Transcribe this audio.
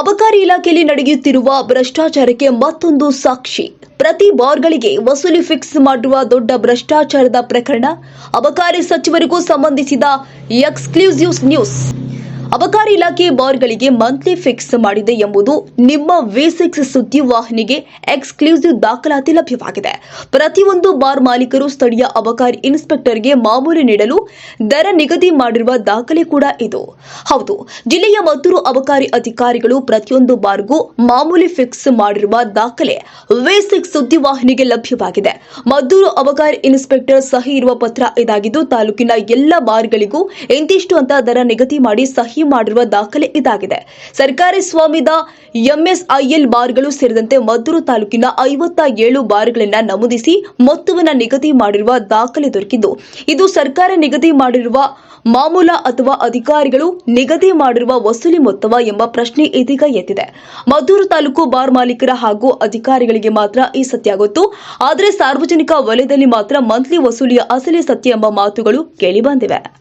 ಅಬಕಾರಿ ಇಲಾಖೆಯಲ್ಲಿ ನಡೆಯುತ್ತಿರುವ ಭ್ರಷ್ಟಾಚಾರಕ್ಕೆ ಮತ್ತೊಂದು ಸಾಕ್ಷಿ. ಪ್ರತಿ ಬಾರ್ಗಳಿಗೆ ವಸೂಲಿ ಫಿಕ್ಸ್ ಮಾಡುವ ದೊಡ್ಡ ಭ್ರಷ್ಟಾಚಾರದ ಪ್ರಕರಣ. ಅಬಕಾರಿ ಸಚಿವರಿಗೂ ಸಂಬಂಧಿಸಿದ ಎಕ್ಸ್ಕ್ಲೂಸಿವ್ ನ್ಯೂಸ್. ಅಬಕಾರಿ ಇಲಾಖೆ ಬಾರ್ಗಳಿಗೆ ಮಂತ್ಲಿ ಫಿಕ್ಸ್ ಮಾಡಿದೆ ಎಂಬುದು ನಿಮ್ಮ ವಿ ಸಿಕ್ಸ್ ಸುದ್ದಿ ವಾಹಿನಿಗೆ ಎಕ್ಸ್ಕ್ಲೂಸಿವ್ ದಾಖಲಾತಿ ಲಭ್ಯವಾಗಿದೆ. ಪ್ರತಿಯೊಂದು ಬಾರ್ ಮಾಲೀಕರು ಸ್ಥಳೀಯ ಅಬಕಾರಿ ಇನ್ಸ್ಪೆಕ್ಟರ್ಗೆ ಮಾಮೂಲಿ ನೀಡಲು ದರ ನಿಗದಿ ಮಾಡಿರುವ ದಾಖಲೆ ಕೂಡ ಇದು. ಹೌದು, ಜಿಲ್ಲೆಯ ಮದ್ದೂರು ಅಬಕಾರಿ ಅಧಿಕಾರಿಗಳು ಪ್ರತಿಯೊಂದು ಬಾರ್ಗೂ ಮಾಮೂಲಿ ಫಿಕ್ಸ್ ಮಾಡಿರುವ ದಾಖಲೆ ವಿ ಸಿಕ್ಸ್ ಸುದ್ದಿ ವಾಹಿನಿಗೆ ಲಭ್ಯವಾಗಿದೆ. ಮದ್ದೂರು ಅಬಕಾರಿ ಇನ್ಸ್ಪೆಕ್ಟರ್ ಸಹಿ ಇರುವ ಪತ್ರ ಇದಾಗಿದ್ದು, ತಾಲೂಕಿನ ಎಲ್ಲ ಬಾರ್ಗಳಿಗೂ ಇಂತಿಷ್ಟು ಅಂತ ದರ ನಿಗದಿ ಮಾಡಿ ಸಹಿ ಮಾಡಿರುವ ದಾಖಲೆ ಇದಾಗಿದೆ. ಸರ್ಕಾರಿ ಸ್ವಾಮ್ಯದ ಎಂಎಸ್ಐಎಲ್ ಬಾರ್ಗಳು ಸೇರಿದಂತೆ ಮದ್ದೂರು ತಾಲೂಕಿನ ಐವತ್ತ ಏಳು ಬಾರ್ಗಳನ್ನ ನಮೂದಿಸಿ ಮೊತ್ತವನ್ನು ನಿಗದಿ ಮಾಡಿರುವ ದಾಖಲೆ ದೊರಕಿದ್ದು, ಇದು ಸರ್ಕಾರ ನಿಗದಿ ಮಾಡಿರುವ ಮಾಮೂಲ ಅಥವಾ ಅಧಿಕಾರಿಗಳು ನಿಗದಿ ಮಾಡಿರುವ ವಸೂಲಿ ಮೊತ್ತವ ಎಂಬ ಪ್ರಶ್ನೆ ಇದೀಗ ಎತ್ತಿದೆ ಮದ್ದೂರು ತಾಲೂಕು ಬಾರ್ ಮಾಲೀಕರ ಹಾಗೂ ಅಧಿಕಾರಿಗಳಿಗೆ ಮಾತ್ರ ಈ ಸತ್ಯ ಗೊತ್ತು. ಆದರೆ ಸಾರ್ವಜನಿಕ ವಲಯದಲ್ಲಿ ಮಾತ್ರ ಮಂತ್ಲಿ ವಸೂಲಿಯ ಅಸಲಿ ಸತ್ಯ ಎಂಬ ಮಾತುಗಳು ಕೇಳಿಬಂದಿವೆ